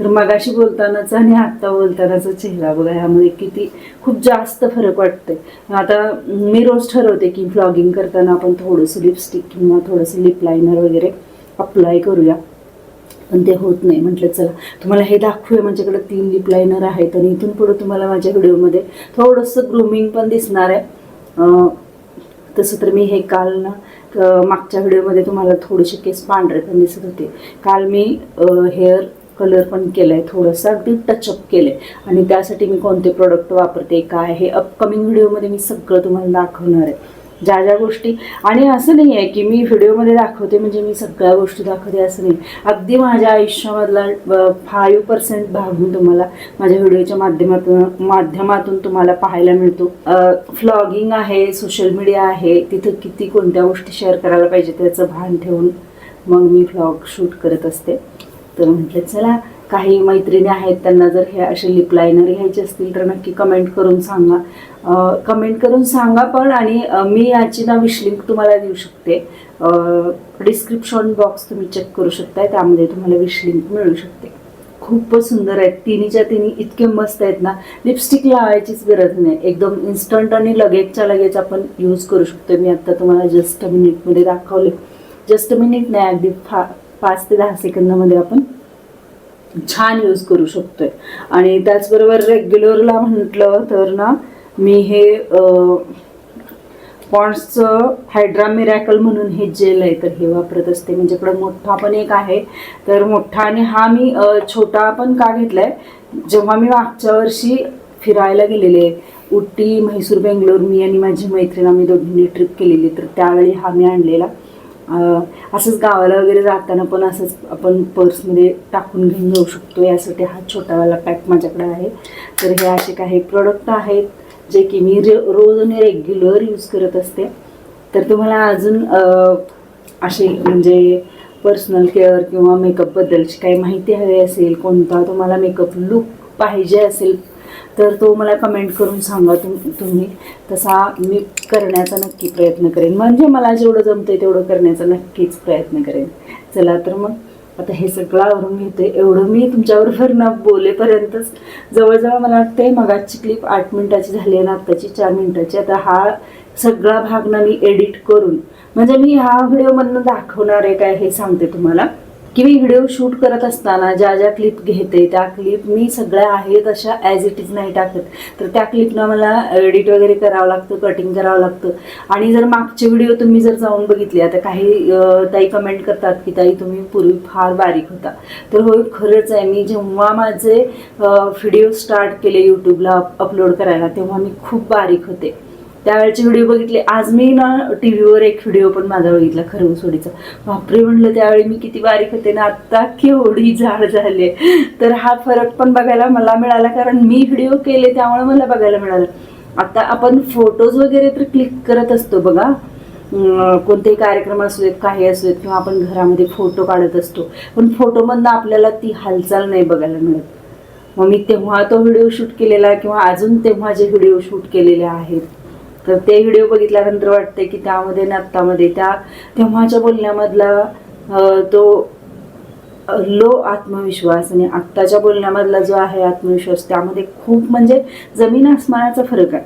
तर मगाशी बोलतानाचा आणि आत्ता बोलतानाचा चेहरा बघा ह्यामध्ये किती खूप जास्त फरक वाटते आता मी रोज ठरवते की व्लॉगिंग करताना आपण थोडंसं लिपस्टिक किंवा थोडंसं लिप लायनर वगैरे अप्लाय करूया. पण ते होत नाही. म्हटलं चला तुम्हाला हे दाखवूया. माझ्याकडे तीन लिप लायनर आहेत आणि इथून पुढे तुम्हाला माझ्या व्हिडिओमध्ये थोडंसं ग्रूमिंग पण दिसणार आहे. तसं तर मी हे काल ना मागच्या व्हिडिओमध्ये तुम्हाला थोडेसे केस पांढरे पण दिसत होते. काल मी हेअर कलर पण केला आहे थोडंसं अगदी टचअप केलं आहे आणि त्यासाठी मी कोणते प्रोडक्ट वापरते काय हे अपकमिंग व्हिडिओमध्ये मी सगळं तुम्हाला दाखवणार आहे. ज्या ज्या गोष्टी आणि असं नाही आहे की मी व्हिडिओमध्ये दाखवते म्हणजे मी सगळ्या गोष्टी दाखवते असं नाही. अगदी माझ्या आयुष्यामधला फाईव्ह पर्सेंट भाग मी तुम्हाला माझ्या व्हिडिओच्या माध्यमातून माध्यमातून तुम्हाला पाहायला मिळतो. फ्लॉगिंग आहे सोशल मीडिया आहे तिथं किती कोणत्या गोष्टी शेअर करायला पाहिजे त्याचं भान ठेवून मग मी फ्लॉग शूट करत असते. तर म्हटलं चला काही मैत्रिणी आहेत त्यांना जर हे असे लिप लायनर घ्यायचे असतील तर नक्की कमेंट करून सांगा. कमेंट करून सांगा पण आणि मी याची ना विश लिंक तुम्हाला देऊ शकते. डिस्क्रिप्शन बॉक्स तुम्ही चेक करू शकताय त्यामध्ये तुम्हाला विश लिंक मिळू शकते. खूपच सुंदर आहेत. तिन्हीच्या तिन्ही इतके मस्त आहेत ना. लिपस्टिक लावायचीच गरज नाही. एकदम इन्स्टंट आणि लगेचच्या लगेच आपण यूज करू शकतो मी आत्ता तुम्हाला जस्ट मिनिटमध्ये दाखवले जस्ट मिनिट नाही अगदी फा पाच ते दहा सेकंदामध्ये आपण छान यूज करू शकतोय. आणि त्याचबरोबर रेग्युलरला म्हटलं तर ना मी हे पॉन्ड्सचं हायड्रा मिरॅकल म्हणून हे जेल आहे तर हे वापरत असते. म्हणजे माझ्याकडं मोठा पण एक आहे. तर मोठा आणि हा मी छोटा पण का घेतला आहे जेव्हा मी मागच्या वर्षी फिरायला गेलेले उटी म्हैसूर बेंगलोर मी आणि माझी मैत्रीण आम्ही दोघींनी ट्रिप केलेली तर त्यावेळी हा मी आणलेला. असंच गावाला वगैरे जाताना पण असंच आपण पर्समध्ये टाकून घेऊन जाऊ शकतो. यासाठी हा छोटावाला पॅक माझ्याकडे आहे. तर हे असे काही प्रोडक्ट आहेत जे की मी रे रोज आणि रेग्युलर यूज करत असते. तर तुम्हाला अजून असे म्हणजे पर्सनल केअर किंवा मेकअपबद्दलची काही माहिती हवी असेल कोणता तुम्हाला मेकअप लुक पाहिजे असेल तर तो मला कमेंट करून सांगा तुम तुम्ही. तसा मी करण्याचा नक्की प्रयत्न करेन. म्हणजे मला जेवढं जमतंय तेवढं करण्याचा नक्कीच प्रयत्न करेन. चला तर मग आता हे सगळं आवरून घेते एवढं मी तुमच्याबरोबर ना बोलेपर्यंतच जवळजवळ मला वाटते मगाची क्लिप आठ मिनिटाची झाली आहे ना आत्ताची चार मिनिटाची. आता हा सगळा भाग ना मी एडिट करून म्हणजे मी ह्या व्हिडिओमधनं दाखवणार आहे काय हे सांगते तुम्हाला. की मी व्हिडिओ शूट करत असताना ज्या ज्या क्लिप घेते त्या क्लिप मी सगळ्या आहेत अशा ॲज इट इज नाही टाकत. तर त्या क्लिपनं मला एडिट वगैरे करावं लागतं कटिंग करावं लागतं. आणि जर मागचे व्हिडिओ तुम्ही जर जाऊन बघितले आता काही ताई कमेंट करतात की ताई तुम्ही पूर्वी फार बारीक होता. तर होय खरंच आहे मी जेव्हा माझे व्हिडिओ स्टार्ट केले यूट्यूबला अपलोड करायला तेव्हा मी खूप बारीक होते. त्यावेळेचे व्हिडिओ बघितले. आज मी ना टी व्हीवर एक व्हिडिओ पण माझा बघितला खरवसोडीचा बापरे म्हणलं त्यावेळी मी किती बारीक होते ना आत्ता केवढी झाड झाले. तर हा फरक पण बघायला मला मिळाला कारण मी व्हिडिओ केले त्यामुळे मला बघायला मिळालं. आता आपण फोटोज वगैरे तर क्लिक करत असतो बघा. कोणतेही कार्यक्रम असू देत काही असू देत किंवा आपण घरामध्ये फोटो काढत असतो. पण फोटोमधनं आपल्याला ती हालचाल नाही बघायला मिळत. मग मी तेव्हा तो व्हिडिओ शूट केलेला किंवा अजून तेव्हा जे व्हिडिओ शूट केलेले आहेत. तर ते व्हिडिओ बघितल्यानंतर वाटते की त्यामध्ये आणि आत्तामध्ये त्या तेव्हाच्या बोलण्यामधला तो लो आत्मविश्वास आणि आत्ताच्या बोलण्यामधला जो आहे आत्मविश्वास त्यामध्ये खूप म्हणजे जमीन आसमानाचा फरक आहे.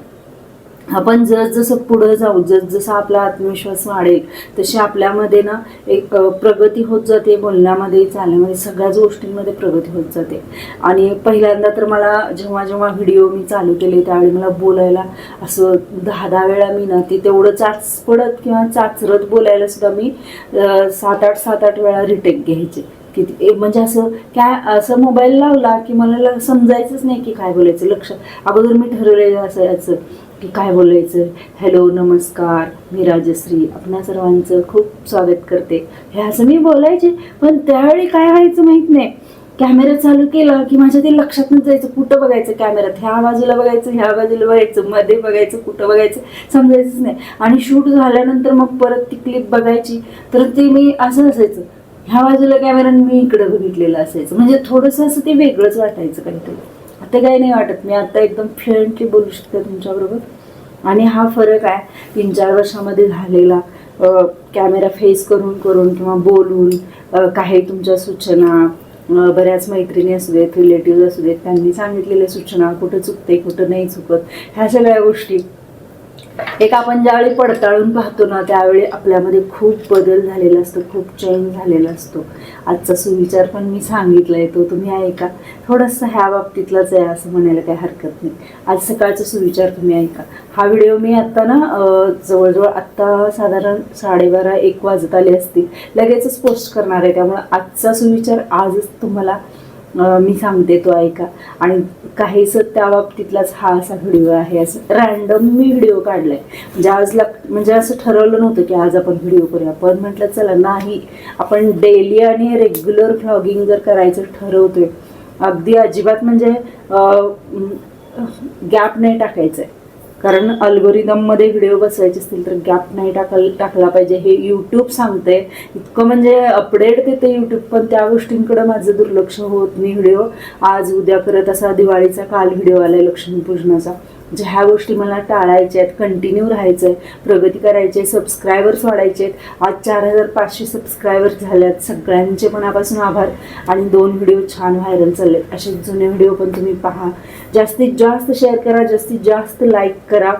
आपण जसजसं पुढं जाऊ जसजसा आपला आत्मविश्वास वाढेल तशी आपल्यामध्ये ना एक प्रगती होत जाते बोलण्यामध्ये चालण्यामध्ये सगळ्याच गोष्टींमध्ये प्रगती होत जाते. आणि पहिल्यांदा तर मला जेव्हा जेव्हा व्हिडिओ मी चालू केले त्यावेळी मला बोलायला असं दहा दहा वेळा मी ना ते तेवढं चाच पडत किंवा चाचरत बोलायला सुद्धा मी सात आठ सात आठ वेळा रिटेक घ्यायचे. किती म्हणजे असं काय असं मोबाईल लावला की मला समजायचंच नाही की काय बोलायचं. लक्ष अगोदर मी ठरवलेलं असायचं की काय बोलायचं हॅलो नमस्कार मी राजश्री. आपणा सर्वांचं खूप स्वागत करते. हे असं मी बोलायचे पण त्यावेळी काय व्हायचं माहीत नाही. कॅमेरा चालू केला की माझ्या ते लक्षात जायचं कुठं बघायचं कॅमेऱ्यात ह्या बाजूला बघायचं ह्या बाजूला बघायचं मध्ये बघायचं कुठं बघायचं समजायचंच नाही. आणि शूट झाल्यानंतर मग परत ती क्लिप बघायची. तर ते मी असं असायचं ह्या बाजूला कॅमेरा मी इकडं बघितलेलं असायचं. म्हणजे थोडंसं असं ते वेगळंच वाटायचं काहीतरी. आता काही नाही वाटत. मी आता एकदम फ्लुएंटली बोलू शकते तुमच्याबरोबर. आणि हा फरक आहे तीन चार वर्षामध्ये झालेला कॅमेरा फेस करून करून किंवा बोलून काही तुमच्या सूचना बऱ्याच मैत्रिणी असू देत रिलेटिव्ह असू देत त्यांनी सांगितलेल्या सूचना कुठं चुकते कुठं नाही चुकत ह्या सगळ्या गोष्टी एक आपण ज्यावेळी पडताळून पाहतो ना त्यावेळी आपल्यामध्ये खूप बदल झालेला असतो खूप चेंज झालेला असतो. आजचा सुविचार पण मी सांगितलाय तो तुम्ही ऐका. थोडंसं ह्या बाबतीतलाच आहे असं म्हणायला काही हरकत नाही. आज सकाळचा सुविचार तुम्ही ऐका. हा व्हिडिओ मी आत्ता ना जवळजवळ आत्ता साधारण साडेबारा एक वाजत आले असतील. लगेचच पोस्ट करणार आहे त्यामुळे आजचा सुविचार आजच तुम्हाला मी सांगते तो ऐका. आणि काहीच त्या बाबतीतलाच हा असा व्हिडिओ आहे. असं रॅन्डम मी व्हिडिओ काढलाय. म्हणजे आज लक म्हणजे असं ठरवलं नव्हतं की आज आपण व्हिडिओ करूया. पण म्हटलं चला नाही. आपण डेली आणि रेग्युलर व्लॉगिंग जर करायचं ठरवतोय अगदी अजिबात म्हणजे गॅप नाही टाकायचं आहे कारण अल्गोरिदममध्ये व्हिडिओ बसवायचे असतील तर गॅप नाही टाकल टाकला पाहिजे. हे यूट्यूब सांगते इतकं म्हणजे अपडेट देते यूट्यूब पण त्या गोष्टींकडे माझं दुर्लक्ष होत नाही व्हिडिओ आज उद्या करत असा दिवाळीचा काल व्हिडिओ आलाय लक्ष्मीपूजनाचा. म्हणजे ह्या गोष्टी मला टाळायच्या आहेत कंटिन्यू राहायचं आहे प्रगती करायची आहे सबस्क्रायबर्स वाढायचे आहेत आज चार हजार पाचशे सबस्क्रायबर्स झाल्यात. सगळ्यांचे मनापासून आभार. आणि दोन व्हिडिओ छान व्हायरल चाललेत. असे जुने व्हिडिओ पण तुम्ही पहा. जास्तीत जास्त शेअर करा जास्तीत जास्त लाईक करा.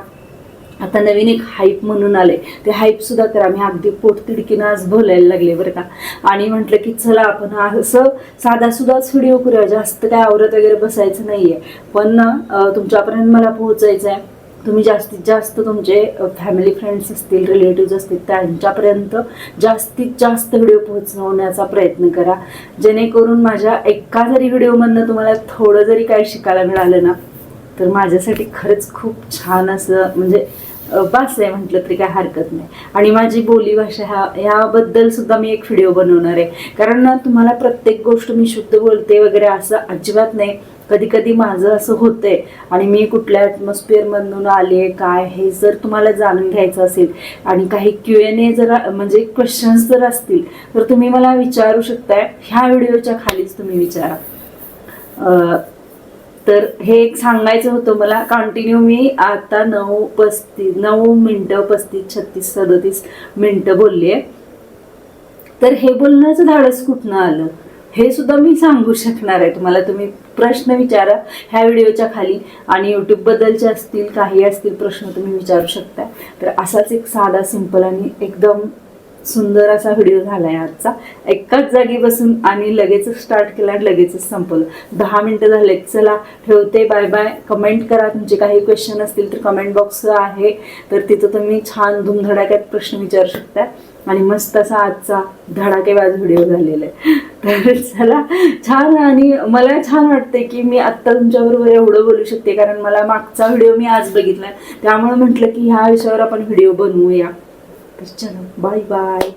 आता नवीन एक हाईप म्हणून आले ते हाईप सुद्धा करा मी अगदी पोटतिडकीनं आज बोलायला लागले बरं का. आणि म्हटलं की चला आपण असं साधासुद्धाच व्हिडिओ करूया. जास्त काय आवरत वगैरे बसायचं नाहीये. पण ना तुमच्यापर्यंत मला पोहोचायचं आहे तुम्ही जास्तीत जास्त तुमचे फॅमिली फ्रेंड्स असतील रिलेटिव्ह असतील त्यांच्यापर्यंत जास्तीत जास्त व्हिडिओ पोहोचवण्याचा प्रयत्न करा. जेणेकरून माझ्या एका जरी व्हिडिओमधनं तुम्हाला थोडं जरी काय शिकायला मिळालं ना तर माझ्यासाठी खरंच खूप छान असं म्हणजे बास आहे म्हटलं तरी काय हरकत नाही. आणि माझी बोलीभाषा ह्या ह्याबद्दल सुद्धा मी एक व्हिडिओ बनवणार आहे. कारण तुम्हाला प्रत्येक गोष्ट मी शुद्ध बोलते वगैरे असं अजिबात नाही. कधी कधी माझं असं होतंय. आणि मी कुठल्या ॲटमॉस्फिअरमधून आले काय हे जर तुम्हाला जाणून घ्यायचं असेल आणि काही क्यू एन ए जर म्हणजे क्वेश्चन्स जर असतील तर तुम्ही मला विचारू शकताय. ह्या व्हिडिओच्या खालीच तुम्ही विचारा. तर हे एक सांगायचं होतं मला. कंटिन्यू मी आता नऊ पस्तीस नऊ मिनटं पस्तीस छत्तीस सदतीस मिनटं बोलली आहे. तर हे बोलण्याचं धाडस कुठनं आलं? हे सुद्धा मी सांगू शकणार आहे तुम्हाला. तुम्ही प्रश्न विचारा ह्या व्हिडिओच्या खाली आणि यूट्यूब बद्दलचे असतील काही असतील प्रश्न तुम्ही विचारू शकता. तर असाच एक साधा सिंपल आणि एकदम सुंदर असा व्हिडिओ झाला आहे आजचा. एकाच जागी बसून आणि लगेच स्टार्ट केला आणि लगेचच संपवलं. दहा मिनटं झालेत. चला ठेवते. बाय बाय कमेंट करा. तुमचे काही क्वेश्चन असतील तर कमेंट बॉक्स आहे. तर तिथं तुम्ही छान धुमधडाक्यात प्रश्न विचारू शकता. आणि मस्त असा आजचा धडाकेबाज व्हिडिओ झालेला आहे. तर चला छान आणि मला छान वाटते की मी आत्ता तुमच्याबरोबर एवढं बोलू शकते. कारण मला मागचा व्हिडिओ मी आज बघितला. त्यामुळे म्हटलं की ह्या विषयावर आपण व्हिडिओ बनवूया. तर चलो बाय बाय